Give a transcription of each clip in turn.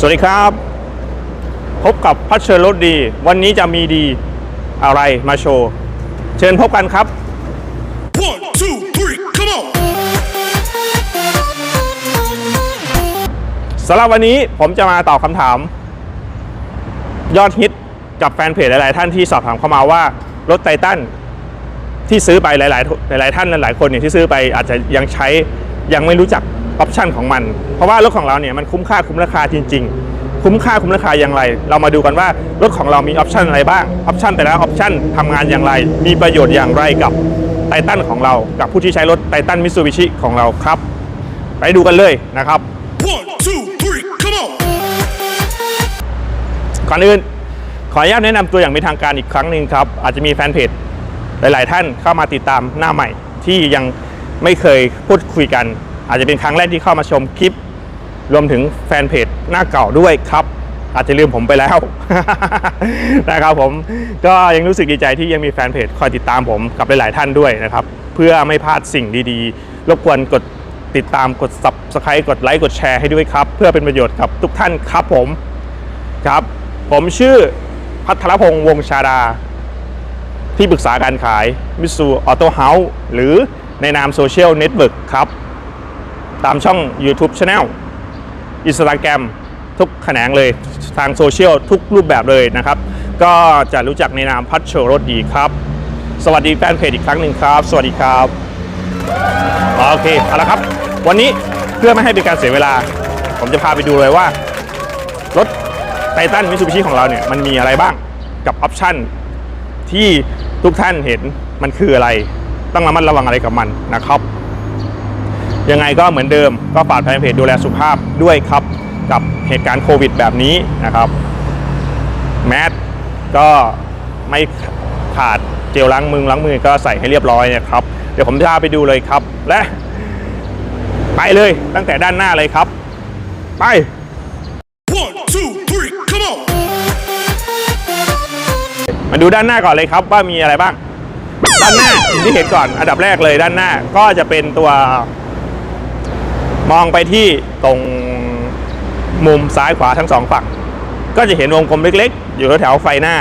สวัสดีครับ พบกับพัชเชอร์รถดี วันนี้จะมีดีอะไรมาโชว์ เชิญพบกันครับ One, two, three, come on! สำหรับวันนี้ผมจะมาตอบคำถาม ยอดฮิตกับแฟนเพจหลาย ๆ ท่านที่สอบถามเข้ามาว่า รถไททันที่ซื้อไปหลาย ๆ หลาย ๆ ท่านหลาย ๆ คนเนี่ยที่ซื้อไปอาจจะยังใช้ยังไม่รู้จัก ออปชันของมัน เพราะว่ารถของเราเนี่ยมันคุ้มค่าคุ้มราคาจริง ๆ คุ้มค่าคุ้มราคาอย่างไร เรามาดูกันว่ารถของเรามีออปชันอะไรบ้างออปชันแต่ละออปชันทำงานอย่างไร มีประโยชน์อย่างไรกับไททันของเรา กับผู้ที่ใช้รถไททันมิ t ซูบิชิของเราครับ ไปดูกันเลยนะครับ One, two, three, come on! ก่อนอื่นขออนุญาตแนะนำตัวอย่างเป็นทางการอีกครั้งหนึ่งครับ อาจจะมีแฟนเพจหลาย ๆ ท่านเข้ามาติดตามหน้าใหม่ที่ยังไม่เคยพูดคุยกัน อาจจะเป็นครั้งแรกที่เข้ามาชมคลิป รวมถึงแฟนเพจหน้าเก่าด้วยครับ อาจจะลืมผมไปแล้ว นะครับผมก็ยังรู้สึกดีใจที่ยังมีแฟนเพจคอยติดตามผมกับหลาย ๆ ท่านด้วยนะครับ เพื่อไม่พลาดสิ่งดีๆ รบกวนกดติดตามกด subscribe กดไลค์กดแชร์ให้ด้วยครับ เพื่อเป็นประโยชน์กับทุกท่านครับผมครับ ผมชื่อพัทรพงษ์วงศ์ชาดา ที่ปรึกษาการขายมิสูออโต้เฮาส์หรือในนามโซเชียลเน็ตเวิร์กครับ ตามช่อง YouTube Channel Instagram ทุกแขนงเลยทางโซเชียลทุกรูปแบบเลยนะครับ ก็จะรู้จักในนามพัชโชรถดีครับ สวัสดีแฟนเพจอีกครั้งหนึ่งครับ สวัสดีครับ โอเค เอาละครับ วันนี้เพื่อไม่ให้เป็นการเสียเวลา ผมจะพาไปดูเลยว่า รถไททันมิ t ซูบิชิของเราเนี่ย มันมีอะไรบ้างกับออปชั่นที่ทุกท่านเห็นมันคืออะไร ต้องระมัดระวังอะไรกับมันนะครับ ยังไงก็เหมือนเดิมก็ฝากแฟนเพจดูแลสุขภาพด้วยครับกับเหตุการณ์โควิดแบบนี้นะครับแมสก็ไม่ขาดเจลล้างมือล้างมือก็ใส่ให้เรียบร้อยนะครับ เดี๋ยวผมจะพาไปดูเลยครับ และ ไปเลยตั้งแต่ด้านหน้าเลยครับ ไป One, two, three, come on! มาดูด้านหน้าก่อนเลยครับว่ามีอะไรบ้าง ด้านหน้าสิ่งที่เห็นก่อนอันดับแรกเลยด้านหน้าก็จะเป็นตัว มองไปที่ตรงมุมซ้ายขวาทั้งสองฝั่ง ก็จะเห็นวงกลมเล็กๆ อยู่แถวไฟหน้า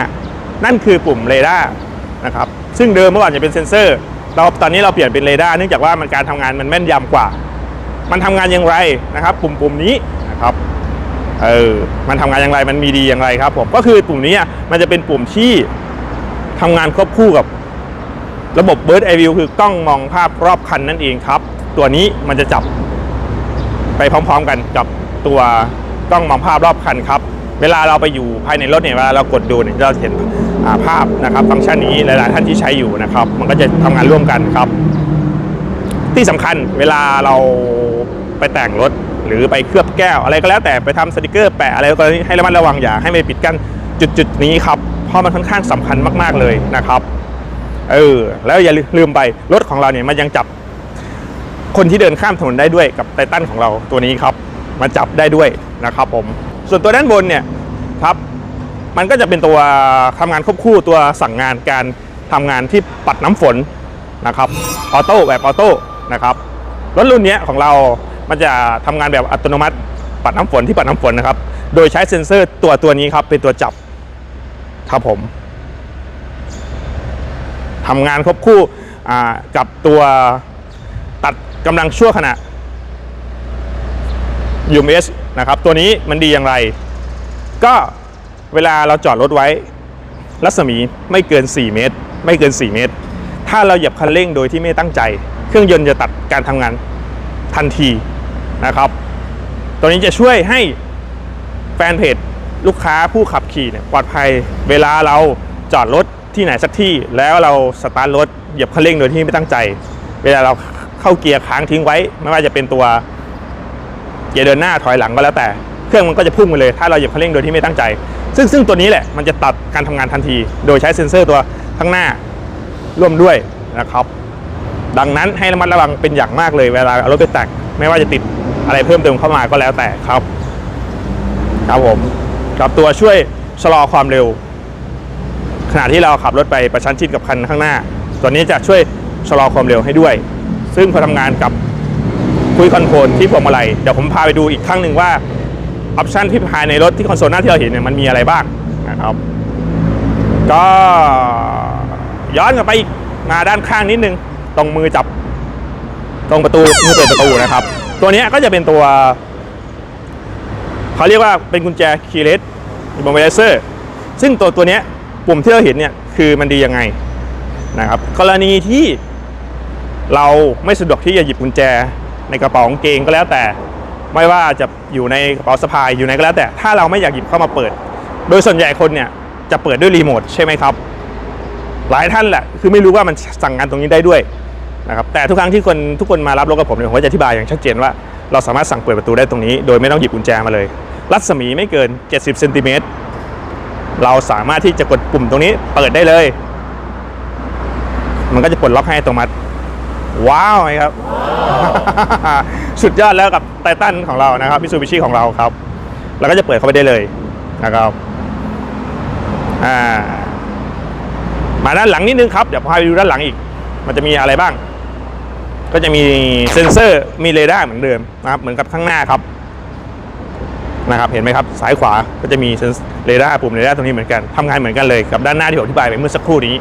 นั่นคือปุ่มเรดาร์นะครับ ซึ่งเดิมเมื่อก่อนจะเป็นเซ็นเซอร์เราตอนนี้เราเปลี่ยนเป็นเรดาร์เนื่องจากว่ามันการทำงานมันแม่นยำกว่า มันทำงานอย่างไรนะครับ ปุ่มปุ่มนี้นะครับเออมันทำงานอย่างไรมันมีดีอย่างไรครับผมก็คือปุ่มนี้มันจะเป็นปุ่มที่ทำงานควบคู่กับระบบ Bird Eye View คือกล้องมองภาพรอบคันนั่นเองครับ ตัวนี้มันจะจับ ไปพร้อมๆกันกับตัวกล้องมองภาพรอบคันครับ เวลาเราไปอยู่ภายในรถเนี่ยเวลาเรากดดูเนี่ยเราเห็นาภาพนะครับ ฟังก์ชันนี้หลายๆท่านที่ใช้อยู่นะครับ มันก็จะทำงานร่วมกันครับ ที่สำคัญเวลาเราไปแต่งรถหรือไปเคลือบแก้วอะไรก็แล้วแต่ไปทำสติกเกอร์แปะอะไรก็ให้ระมัดระวังอย่าให้ไม่ปิดกั้นจุดๆนี้ครับเพราะมันค่อนข้างสำคัญมากๆเลยนะครับเออแล้วอย่าลืมไปรถของเราเนี่ยมันยังจับ คนที่เดินข้ามถนนได้ด้วยกับไททันของเราตัวนี้ครับมันจับได้ด้วยนะครับผมส่วนตัวด้านบนเนี่ยครับมันก็จะเป็นตัวทำงานควบคู่ตัวสั่งงานการทำงานที่ปัดน้ำฝนนะครับออโต้แบบออโต้นะครับรถรุ่นนี้ของเรา มันจะทำงานแบบอัตโนมัติปัดน้ำฝนที่ปัดน้ำฝนนะครับ โดยใช้เซ็นเซอร์ตัวตัวนี้ครับเป็นตัวจับครับผมทำงานควบคู่กับตัว กำลังชั่วขณะ UMS นะครับตัวนี้มันดีอย่างไร ก็เวลาเราจอดรถไว้ รัศมีไม่เกิน 4 เมตร ไม่เกิน 4 เมตร ถ้าเราเหยียบคันเร่งโดยที่ไม่ตั้งใจ เครื่องยนต์จะตัดการทำงานทันทีนะครับตัวนี้จะช่วยให้แฟนเพจลูกค้าผู้ขับขี่เนี่ยปลอดภัยเวลาเราจอดรถที่ไหนสักที่ แล้วเราสตาร์ทรถเหยียบคันเร่งโดยที่ไม่ตั้งใจ เวลาเรา เข้าเกียร์ค้างทิ้งไว้ ไม่ว่าจะเป็นตัวเกียร์เดินหน้าถอยหลังก็แล้วแต่ เครื่องมันก็จะพุ่งไปเลย ถ้าเราเหยียบคันเร่งโดยที่ไม่ตั้งใจ ซึ่งซึ่งตัวนี้แหละมันจะตัดการทำงานทันที โดยใช้เซ็นเซอร์ตัวข้างหน้าร่วมด้วยนะครับ ดังนั้นให้ระมัดระวังเป็นอย่างมากเลยเวลาเอารถไปแต่งไม่ว่าจะติดอะไรเพิ่มเติมเข้ามาก็แล้วแต่ครับ ครับผมกับตัวช่วยชะลอความเร็ว ขณะที่เราขับรถไปประชันชิดกับคันข้างหน้า ตัวนี้จะช่วยชะลอความเร็วให้ด้วย ซึ่งพอทำงานกับคุยคอนโทรลที่พวงมาลัยเดี๋ยวผมพาไปดูอีกครั้งหนึ่งว่าออปชันที่ภายในรถที่คอนโซลหน้าที่เราเห็นเนี่ยมันมีอะไรบ้างนะครับ ก็ย้อนกลับไปอีกมาด้านข้างนิดนึง ตรงมือจับ ตรงประตูมือเปิดประตูนะครับ ตัวนี้ก็จะเป็นตัวเขาเรียกว่าเป็นกุญแจคีย์เลสอิมมอบิลเซอร์ซึ่งตัวตัวนี้ปุ่มที่เราเห็นเนี่ยคือมันดียังไงนะครับ กรณีที่ เราไม่สะดวกที่จะหยิบกุญแจในกระเป๋ากางเกงก็แล้วแต่ ไม่ว่าจะอยู่ในกระเป๋าสะพายอยู่ไหนก็แล้วแต่ถ้าเราไม่อยากหยิบเข้ามาเปิด โดยส่วนใหญ่คนเนี่ยจะเปิดด้วยรีโมทใช่ไหมครับ หลายท่านแหละคือไม่รู้ว่ามันสั่งงานตรงนี้ได้ด้วยนะครับแต่ทุกครั้งที่คนทุกคนมารับรถกับผมเนี่ยผมก็จะอธิบายอย่างชัดเจนว่าเราสามารถสั่งเปิดประตูได้ตรงนี้ โดยไม่ต้องหยิบกุญแจมาเลย รัศมีไม่เกิน 70เซนติเมตรเราสามารถที่จะกดปุ่มตรงนี้เปิดได้เลย มันก็จะปลดล็อกให้อัตโนมัติ ว้าวไหมครับ สุดยอดแล้วกับไททันของเรานะครับมิซูบิชิของเราครับ แล้วก็จะเปิดเข้าไปได้เลยนะครับอ่ามาด้านหลังนิดนึงครับ เดี๋ยวพาไปดูด้านหลังอีก มันจะมีอะไรบ้าง ก็จะมีเซ็นเซอร์มีเรดาร์เหมือนเดิมนะครับ เหมือนกับข้างหน้าครับนะครับเห็นไหมครับซ้ายขวาก็จะมีเรดาร์ปุ่มเรดาร์ตรงนี้เหมือนกันทำงานเหมือนกันเลยกับด้านหน้าที่ผมอธิบายไปเมื่อสักครู่นี้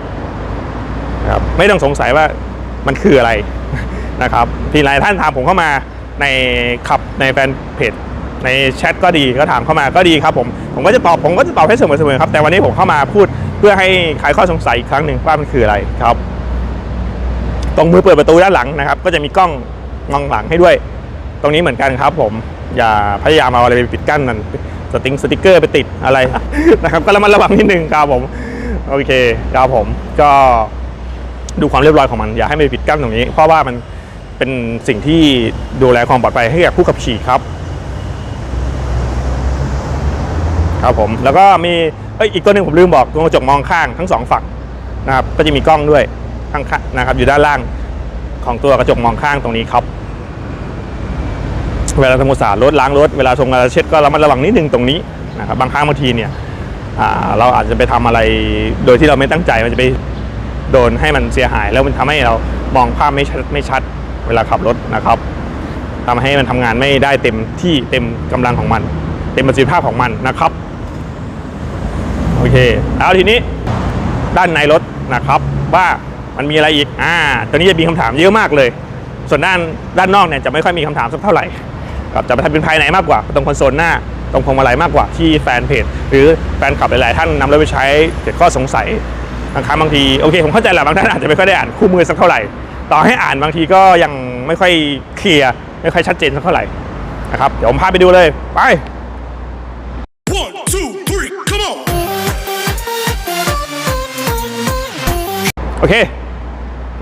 นะครับไม่ต้องสงสัยว่า มันคืออะไรนะครับที่หลายท่านถามผมเข้ามาในขับในแฟนเพจในแชทก็ดีก็ถามเข้ามาก็ดีครับผมผมก็จะตอบผมก็จะตอบให้เสมอๆครับ แต่วันนี้ผมเข้ามาพูดเพื่อให้คลายข้อสงสัยอีกครั้งหนึ่งว่ามันคืออะไรครับ ตรงมือเปิดประตูด้านหลังนะครับ ก็จะมีกล้องมองหลังให้ด้วย ตรงนี้เหมือนกันครับ ผมอย่าพยายามเอาอะไรไปปิดกั้นมันสติงสติกเกอร์ไปติดอะไรนะครับ ก็ระมัดระวังนิดนึงครับผม โอเคครับผมก็ ดูความเรียบร้อยของมันอย่าให้มันปิดกั้นตรงนี้ เพราะว่ามันเป็นสิ่งที่ดูแลความปลอดภัยให้กับผู้ขับขี่ครับ ครับผมแล้วก็มีเอ้ยอีกตัวหนึ่งผมลืมบอกตรงกระจกมองข้างทั้งสองฝั่งนะครับก็จะมีกล้องด้วยข้างนะครับ อยู่ด้านล่างของตัวกระจกมองข้างตรงนี้ครับ เวลาทำความสะอาดรถล้างรถเวลาชงเวลาเช็ดก็ระมัดระวังนิดนึงตรงนี้นะครับบางครั้งบางทีเนี่ยเราอาจจะไปทำอะไรโดยที่เราไม่ตั้งใจมันจะไป โดนให้มันเสียหาย แล้วมันทำให้เรามองภาพไม่ชัดไม่ชัดเวลาขับรถนะครับทำให้มันทำงานไม่ได้เต็มที่เต็มกำลังของมัน เต็มประสิทธิภาพของมันนะครับโอเคแล้วทีนี้ด้านในรถนะครับ ว่ามันมีอะไรอีกอ่าตอนนี้จะมีคำถามเยอะมากเลย ส่วนด้านด้านนอกเนี่ยจะไม่ค่อยมีคำถามสักเท่าไหร่ครับจะไปทำเป็นภายในมากกว่า ตรงคอนโซลหน้าตรงพวงมาลัยมากกว่าที่แฟนเพจ หรือแฟนคลับหลาย ๆ ท่านนำรถไปใช้เกิดข้อสงสัย บางครั้งบางทีโอเคผมเข้าใจแหละบางท่านอาจจะไม่ค่อยได้อ่านคู่มือสักเท่าไหร่ ต่อให้อ่านบางทีก็ยังไม่ค่อยเคลียร์ไม่ค่อยชัดเจนสักเท่าไหร่นะครับเดี๋ยวผมพาไปดูเลยไป One, two, three, come on. โอเค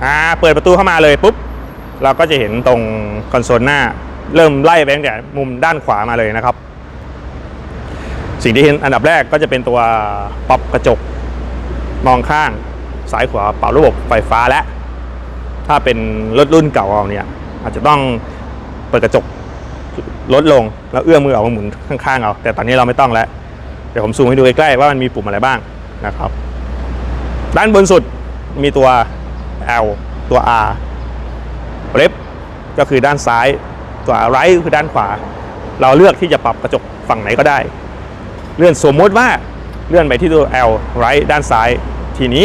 อ่าเปิดประตูเข้ามาเลยปุ๊บเราก็จะเห็นตรงคอนโซลหน้า เริ่มไล่ไปตั้งแต่มุมด้านขวามาเลยนะครับ สิ่งที่เห็นอันดับแรกก็จะเป็นตัวปรับกระจก มองข้างซ้ายขวาเปรับระบบไฟฟ้าและ ถ้าเป็นรถรุ่นเก่าเราเนี่ยอาจจะต้องเปิดกระจกลดลงแล้วเอื้อมมือออกมาหมุนข้างๆเอาแต่ตอนนี้เราไม่ต้องแล้วเดี๋ยวผมซูมให้ดูใกล้ๆว่ามันมีปุ่มอะไรบ้างนะครับ ด้านบนสุดมีตัว L ตัว R เล็บก็คือด้านซ้ายตัว right คือด้านขวา เราเลือกที่จะปรับกระจกฝั่งไหนก็ได้ เลื่อนสมมติว่าเลื่อนไปที่ตัว L right ด้านซ้าย ทีนี้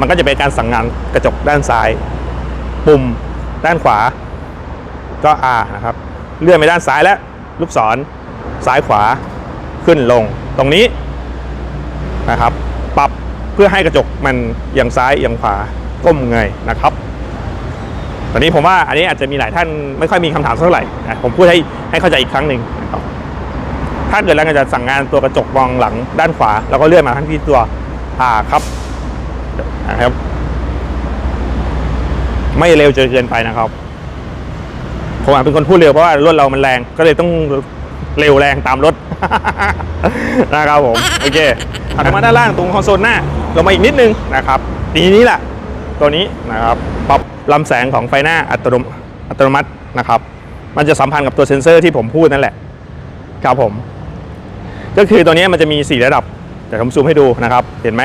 มันก็จะเป็นการสั่งงานกระจกด้านซ้าย ปุ่มด้านขวา ก็ R นะครับ เลื่อนไปด้านซ้ายแล้ว ลูกศรซ้ายขวาขึ้นลงตรงนี้นะครับ ปรับเพื่อให้กระจกมันเอียงซ้ายเอียงขวาก้มเงยนะครับ ตอนนี้ผมว่าอันนี้อาจจะมีหลายท่านไม่ค่อยมีคำถามเท่าไหร่ ผมพูดให้ให้เข้าใจอีกครั้งหนึ่งนะครับถ้าเกิดเราจะสั่งงานตัวกระจกมองหลังด้านขวาแล้วก็เลื่อนมาทั้งที่ตัวอ่าครับ นะครับ ไม่เร็วจนเกินไปนะครับผมอาจเป็นคนพูดเร็วเพราะว่ารถเรามันแรง ก็เลยต้องเร็วแรงตามรถนะครับผมโอเคถัดมาด้านล่างตรงคอนโซลหน้าลงมาอีกนิดนึงนะครับทีนี้แหละตัวนี้นะครับปรับลำแสงของไฟหน้าอัตโนมอัตโนมัตินะครับ มันจะสัมพันธ์กับตัวเซ็นเซอร์ที่ผมพูดนั่นแหละครับผม ก็คือตัวนี้มันจะมี 4 ระดับเดี๋ยวผมซูมให้ดูนะครับ เห็นไหม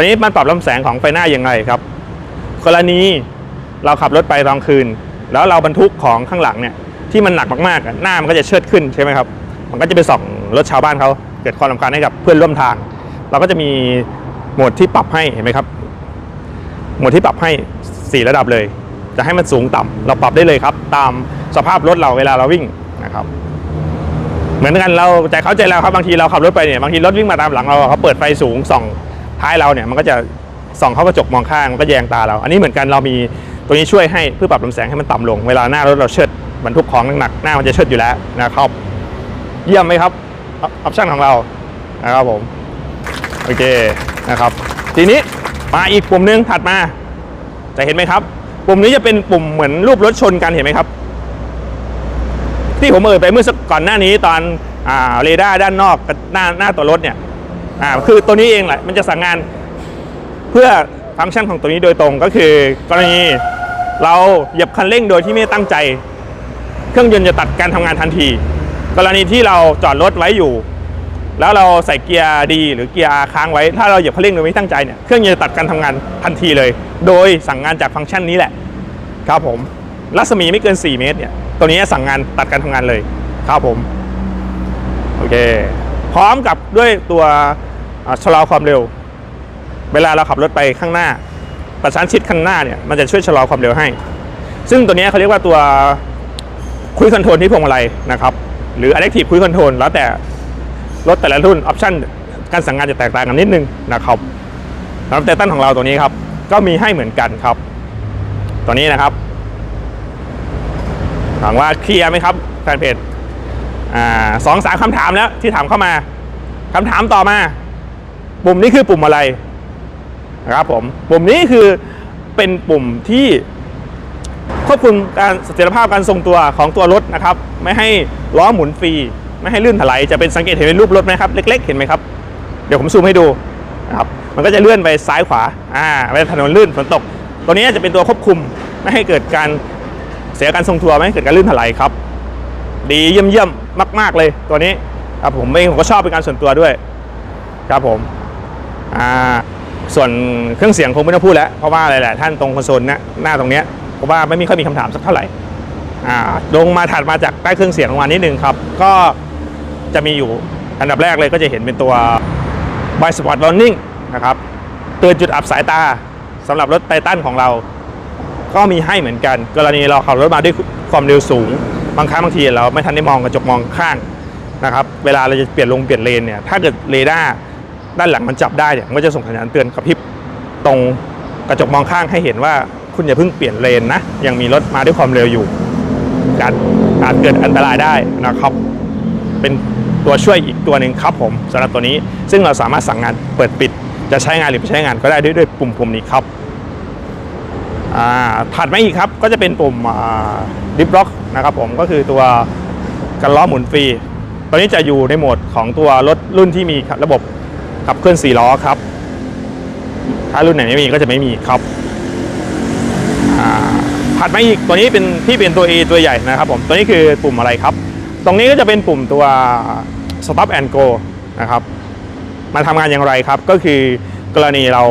อนนี้มันปรับลำแสงของไฟหน้าอย่างไรครับ กรณีเราขับรถไปตอนคืน แล้วเราบรรทุกของข้างหลังเนี่ยที่มันหนักมากๆ หน้ามันก็จะเชิดขึ้นใช่ไหมครับ มันก็จะไปส่องรถชาวบ้านเขาเกิดความรำคาญให้กับเพื่อนร่วมทาง เราก็จะมีโหมดที่ปรับให้เห็นไหมครับ โหมดที่ปรับให้ 4 ระดับเลย จะให้มันสูงต่ำเราปรับได้เลยครับ ตามสภาพรถเราเวลาเราวิ่งนะครับ เหมือนกันเราใจเข้าใจแล้วครับบางทีเราขับรถไปเนี่ยบางทีรถวิ่งมาตามหลังเราเขาเปิดไฟสูงส่อง ท้ายเราเนี่ยมันก็จะส่องเข้ากระจกมองข้างมันก็แยงตาเรา อันนี้เหมือนกันเรามีตัวนี้ช่วยให้เพื่อปรับลำแสงให้มันต่ำลง เวลาหน้ารถเราเชิดบรรทุกของหนักๆหน้ามันจะเชิดอยู่แล้วนะครับ เยี่ยมไหมครับออปชั่นของเรานะครับผมโอเคนะครับ ทีนี้มาอีกปุ่มหนึงถัดมา จะเห็นไหมครับ ปุ่มนี้จะเป็นปุ่มเหมือนรูปรถชนกันเห็นไหมครับ ที่ผมเอ่ยไปเมื่อสักก่อนหน้านี้ตอนอเรดาร์ด้านนอกหน้าหน้าตัวรถเนี่ย อ่าคือตัวนี้เองแหละมันจะสั่งงานเพื่อฟังก์ชันของตัวนี้โดยตรงก็คือ กรณีเราเหยียบคันเร่งโดยที่ไม่ตั้งใจ เครื่องยนต์จะตัดการทำงานทันที กรณีที่เราจอดรถไว้อยู่ แล้วเราใส่เกียร์ดีหรือเกียร์ค้างไว้ ถ้าเราเหยียบคันเร่งโดยไม่ตั้งใจเนี่ยเครื่องยนต์จะตัดการทำงานทันทีเลย โดยสั่งงานจากฟังก์ชันนี้แหละ ครับผมรัศมีไม่เกิน 4 เมตรเนี่ยตัวนี้สั่งงานตัดการทำงานเลยครับผมโอเค พร้อมกับด้วยตัว ชะลอความเร็ว เวลาเราขับรถไปข้างหน้า ประชันชิดข้างหน้าเนี่ยมันจะช่วยชะลอความเร็วให้ ซึ่งตัวนี้เขาเรียกว่าตัวคุยคอนโทรลที่พวงมาลัยนะครับ หรือ Adaptive Cruise Control แล้วแต่รถแต่ละรุ่นออปชั่นการสั่งงานจะแตกต่างกันนิดนึงนะครับสำหรับไททันของเราตัวนี้ครับ ก็มีให้เหมือนกันครับ ตัวนี้นะครับถามว่าเคลียร์ไหมครับแฟนเพจอ่าสองสามคำถามแล้วที่ถามเข้ามาคำถามต่อมา ปุ่มนี้คือปุ่มอะไรนะครับผมปุ่มนี้คือเป็นปุ่มที่ควบคุมการเสถียรภาพการทรงตัวของตัวรถนะครับ ไม่ให้ล้อหมุนฟรี ไม่ให้ลื่นถลายจะเป็นสังเกตเห็นเป็นรูปรถไหมครับ เล็ก ๆ เห็นไหมครับ เดี๋ยวผมซูมให้ดูนะครับมันก็จะเลื่อนไปซ้ายขวาอ่าไปถนนลื่นฝนตก ตัวนี้จะเป็นตัวควบคุมไม่ให้เกิดการเสียการทรงตัวไม่ให้เกิดการลื่นถลายครับ ดีเยี่ยมๆมาก ๆเลยตัวนี้ครับผมเองผมก็ชอบเป็นการส่วนตัวด้วยครับผม ส่วนเครื่องเสียงคงไม่ต้องพูดแล้ว เพราะว่าอะไรแหละท่านตรงคอนโซลนะหน้าตรงเนี้ยเพราะว่าไม่มีค่อยมีคำถามสักเท่าไหร่ลงมาถัดมาจากใต้เครื่องเสียงลงมานิดนึงครับ ก็จะมีอยู่อันดับแรกเลยก็จะเห็นเป็นตัว b i Spot Warning นะครับเตือนจุดอับสายตาสำหรับรถไททันของเรา ก็มีให้เหมือนกัน กรณีเราขับรถมาด้วยความเร็วสูง บางครั้งบางทีเราไม่ทันได้มองกระจกมองข้างนะครับ เวลาเราจะเปลี่ยนลงเปลี่ยนเลนเนี่ย ถ้าเกิดเรดาร์ ด้านหลังมันจับได้เนี่ยมันก็จะส่งสัญญาณเตือนกระพริบตรงกระจกมองข้างให้เห็นว่าคุณอย่าเพิ่งเปลี่ยนเลนนะ ยังมีรถมาด้วยความเร็วอยู่อาจอาจเกิดอันตรายได้นะครับ เป็นตัวช่วยอีกตัวหนึ่งครับผมสำหรับตัวนี้ซึ่งเราสามารถสั่งงานเปิดปิด จะใช้งานหรือไม่ใช้งานก็ได้ด้วยด้วยปุ่มปุ่มนี้ครับถัดมาอีกครับก็จะเป็นปุ่มดิฟล็อกนะครับผมก็คือตัวกันล้อหมุนฟรีตอนนี้จะอยู่ในโหมดของตัวรถรุ่นที่มีระบบ ขับเคลื่อน4ล้อครับ ถ้ารุ่นไหนไม่มีก็จะไม่มีครับอ่าถัดมาอีกตัวนี้เป็นที่เป็นตัว A ตัวใหญ่นะครับผมตัวนี้คือปุ่มอะไรครับ ตรงนี้ก็จะเป็นปุ่มตัว stop and go นะครับมันทำงานอย่างไรครับ ก็คือกรณีเรา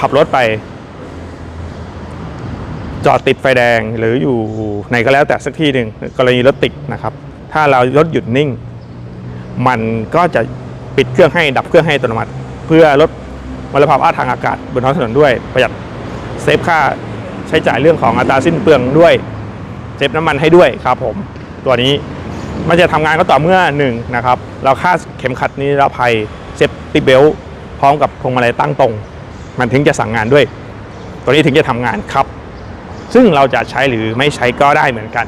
ขับรถไป จอดติดไฟแดงหรืออยู่ไหนก็แล้วแต่สักที่หนึ่งกรณีรถติดนะครับ ถ้าเรารถหยุดนิ่ง มันก็จะ ปิดเครื่องให้ดับเครื่องให้อัตโนมัติ เพื่อลดมลภาวะทางอากาศบนท้องถนนด้วยประหยัดเซฟค่าใช้จ่ายเรื่องของอัตราสิ้นเปลืองด้วยเซฟน้ำมันให้ด้วยครับผมตัวนี้มันจะทำงานก็ต่อเมื่อหนึ่งนะครับเราคาดเข็มขัดนิรภัยเซฟตี้เบลพร้อมกับพวงมาลัยตั้งตรง มันถึงจะสั่งงานด้วย ตัวนี้ถึงจะทำงานครับ ซึ่งเราจะใช้หรือไม่ใช้ก็ได้เหมือนกัน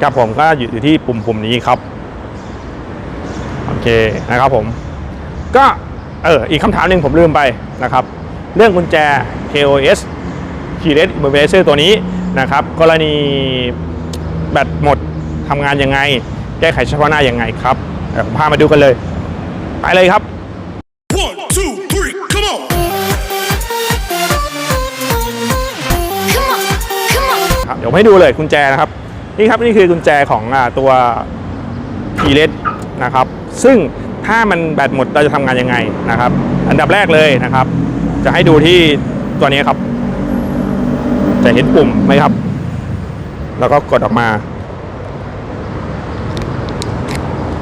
ครับผมก็อยู่ที่ปุ่มปุ่มนี้ครับ เคนะครับผม ก็เอออีกคำถามหนึ่งผมลืมไปนะครับ เรื่องกุญแจ KOS Keyless Immobilizer ตัวนี้นะครับ กรณีแบตหมดทำงานยังไง แก้ไขเฉพาะหน้ายังไงครับเดี๋ยวผมพามาดูกันเลย ไปเลยครับ One, two, three, come on. Come on, come on. ครับเดี๋ยวผมให้ดูเลยกุญแจนะครับ นี่ครับนี่คือกุญแจของอาตัวคีเลสนะครับ ซึ่งถ้ามันแบตหมดเราจะทำงานยังไงนะครับ อันดับแรกเลยนะครับ จะให้ดูที่ตัวนี้ครับ จะเห็นปุ่มไหมครับ แล้วก็กดออกมา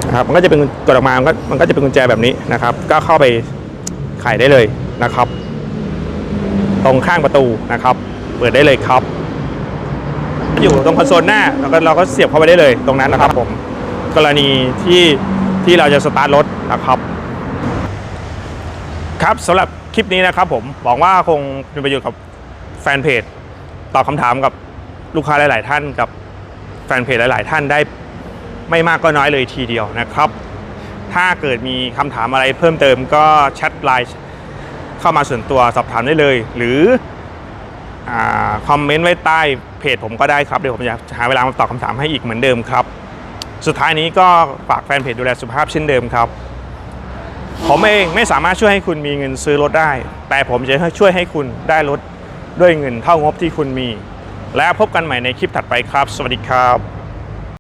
นะครับมันก็จะเป็นกดออกมามันก็มันก็จะเป็นกุญแจแบบนี้นะครับ ก็เข้าไปไขได้เลยนะครับ ตรงข้างประตูนะครับ เปิดได้เลยครับ อยู่ตรงคอนโซลหน้าแล้วก็เราก็เสียบเข้าไปได้เลยตรงนั้นนะครับผมกรณีที่ ที่เราจะสตาร์ทรถนะครับ ครับสำหรับคลิปนี้นะครับผมหวังว่าคงเป็นประโยชน์กับแฟนเพจตอบคำถามกับลูกค้าหลาย ๆ ท่านกับแฟนเพจหลาย ๆ ท่านได้ไม่มากก็น้อยเลยทีเดียวนะครับ ถ้าเกิดมีคำถามอะไรเพิ่มเติมก็แชทไลน์เข้ามาส่วนตัวสอบถามได้เลย หรืออคอมเมนต์ไว้ใต้เพจผมก็ได้ครับ เดี๋ยวผมจะหาเวลามาตอบคำถามให้อีกเหมือนเดิมครับ สุดท้ายนี้ก็ฝากแฟนเพจดูแลสุขภาพเช่นเดิมครับ ผมเองไม่สามารถช่วยให้คุณมีเงินซื้อรถได้ แต่ผมจะช่วยให้คุณได้รถด้วยเงินเท่างบที่คุณมี และพบกันใหม่ในคลิปถัดไปครับ สวัสดีครับ